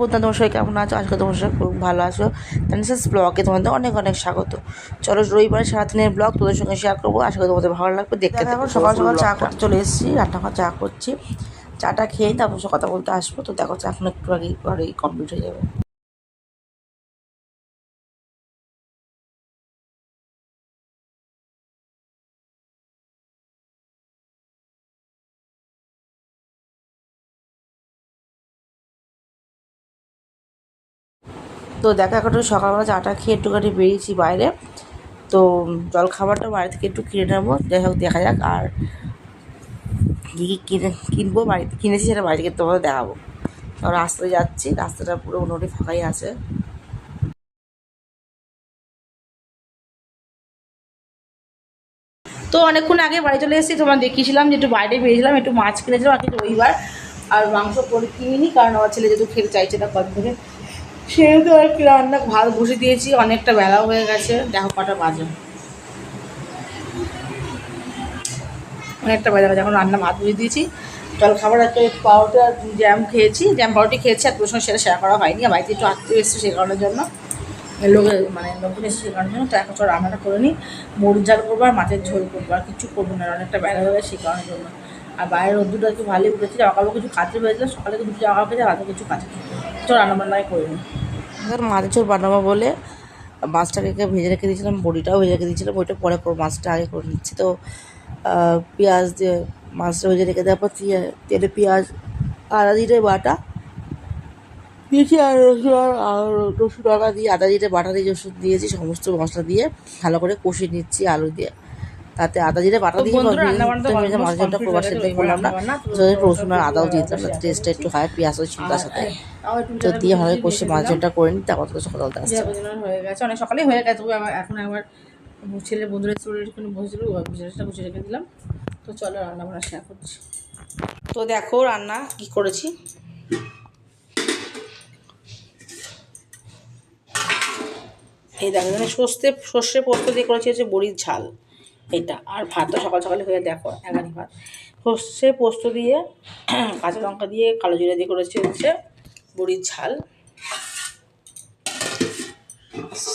বলতাম তোমার সবাই কেমন আছো? আজকে তোমার সবাই খুব ভালো আছো। তানিসাস ব্লগে তোমাদের অনেক অনেক স্বাগত। চলো রবিবার সারাদিনের ব্লগ তোদের সঙ্গে শেয়ার করব। আশা করি তোমাদের ভালো লাগবে দেখতে থাকো। সকাল সকাল চা করতে চলে এসেছি রান্নাঘর চা করছি। চাটা খেয়ে তারপর সে কথা বলতে আসব। তো দেখো চা এখন একটু আগে কমপ্লিট হয়ে যাবে। তো দেখা এখন সকালবেলা চাটা খেয়ে একটুখানি বেরিয়েছি বাইরে। তো জল খাবারটা বাড়ি থেকে একটু কিনে নেব, যাই হোক দেখা যাক আর কী কী কিনে কিনবো বাড়িতে কিনেছি সেটা বাড়ি থেকে তোমাদের দেখাবো। তো রাস্তায় যাচ্ছি, রাস্তাটা পুরো মোটামুটি ফাঁকাই আছে। তো অনেকক্ষণ আগে বাড়ি চলে এসেছি, তোমার দেখিয়েছিলাম যে একটু বাইরে বেরিয়েছিলাম, একটু মাছ কিনেছিলাম, আর কি রবিবার আর মাংস করে কিনিনি, কারণ আমার ছেলে যেহেতু খেতে চাইছে না কদিন ধরে। সেহেতু আর কি রান্না ভাত বসে দিয়েছি, অনেকটা বেলাও হয়ে গেছে। দেখো কটা বাজে। অনেকটা বেলা গেছে এখন রান্না ভাত বসে দিয়েছি। জল খাবার একটা পাউরুটি আর জ্যাম খেয়েছি। জ্যাম পাউরুটি খেয়েছি, আর তোর সেটা শেয়ার করা হয়নি। বাড়িতে একটু আত্মীয় এসেছে সে কারণের জন্য। লোকে মানে লোকজন এসেছে সে কারণের জন্য। তো এখন রান্নাটা করে নিই। মরুর ঝাল করব আর মাছের ঝোল করব। আর কিছু করব না, অনেকটা বেলা হয়ে সেই কারণের জন্য। আর বাইরের রোদ্দুরটা একটু ভালোই উঠেছে। কাপড় কিছু কাচতে পেরেছিল সকালে দুটো জামা কাপড় রাতে কিছু কাচে তো রান্না বান্নাই করে নিই মাছের বানাবো বলে মাছটাকে ভেজে রেখে দিয়েছিলাম, বড়িটাও ভেজে রেখে দিয়েছিলাম, ওইটা পরে পর মাছটা আগে করে নিচ্ছি। তো পেঁয়াজ দিয়ে মাছটা ভেজে রেখে দেওয়ার পর তেলে পেঁয়াজ, আদা জিরে বাটা দিয়েছি, আর রসুন আর- রসুন আদা দিয়ে, আদা জিরে বাটা দিয়ে রসুন দিয়েছি, সমস্ত মশলা দিয়ে ভালো করে কষিয়ে নিচ্ছি আলু দিয়ে। তাতে আদা জিরে বাটা দিয়ে মাছ ঝোলটা করবার সেদ্ধ করলাম না তো রসুন আর আদাও দিয়ে দিলাম টেস্টটা একটু হয় পেঁয়াজও ছিল তার সাথে। তো দিয়ে করে কষে মাছ ঝোলটা করে নিই তারপর তো সকাল আসছে হয়ে গেছে অনেক সকালেই হয়ে গেছে এখন একবার ছেলে বন্ধুরা চলে একটুখানি বসেছিল বুঝেটা বসে রেখে দিলাম। তো চলো রান্না বান্না শেয়ার করছি। তো দেখো রান্না কি করেছি। এই দেখো এখানে সর্ষে সর্ষে পোস্ত দিয়ে করেছি হচ্ছে বড়ির ঝাল। এটা আর ভাতটা সকাল সকালে হয়ে দেখো এগারি ভাত। সর্ষে পোস্ত দিয়ে, কাঁচা লঙ্কা দিয়ে, কালো জিরা দিয়ে করেছি হচ্ছে বড়ির ঝাল।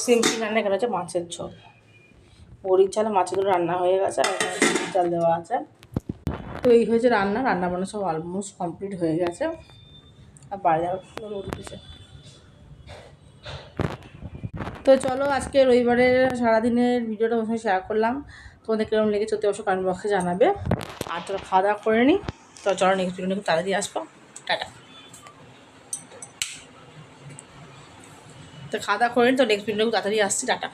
সিম্পল রান্না এখানে হচ্ছে মাছের ঝোল। বড়ির ঝাল, মাছের ঝোল রান্না হয়ে গেছে, আর ঝাল দেওয়া আছে। তো এই হয়েছে রান্না রান্না বান্না সব অলমোস্ট কমপ্লিট হয়ে গেছে। আর আবার উঠেছে। তো চলো, আজকে রবিবারের সারাদিনের ভিডিওটা সঙ্গে শেয়ার করলাম। তোমাদের কেরম লেগেছে অতি অবশ্যই কমেন্ট বক্সে জানাবে। আর তোরা খাওয়া দাওয়া করে নি তো চলো নেক্সট ভিডিও খুব তাড়াতাড়ি আসব। টাটা। তো খাওয়া দাওয়া করে নি, তো নেক্সট ভিডিও তাড়াতাড়ি আসছি, টাটা।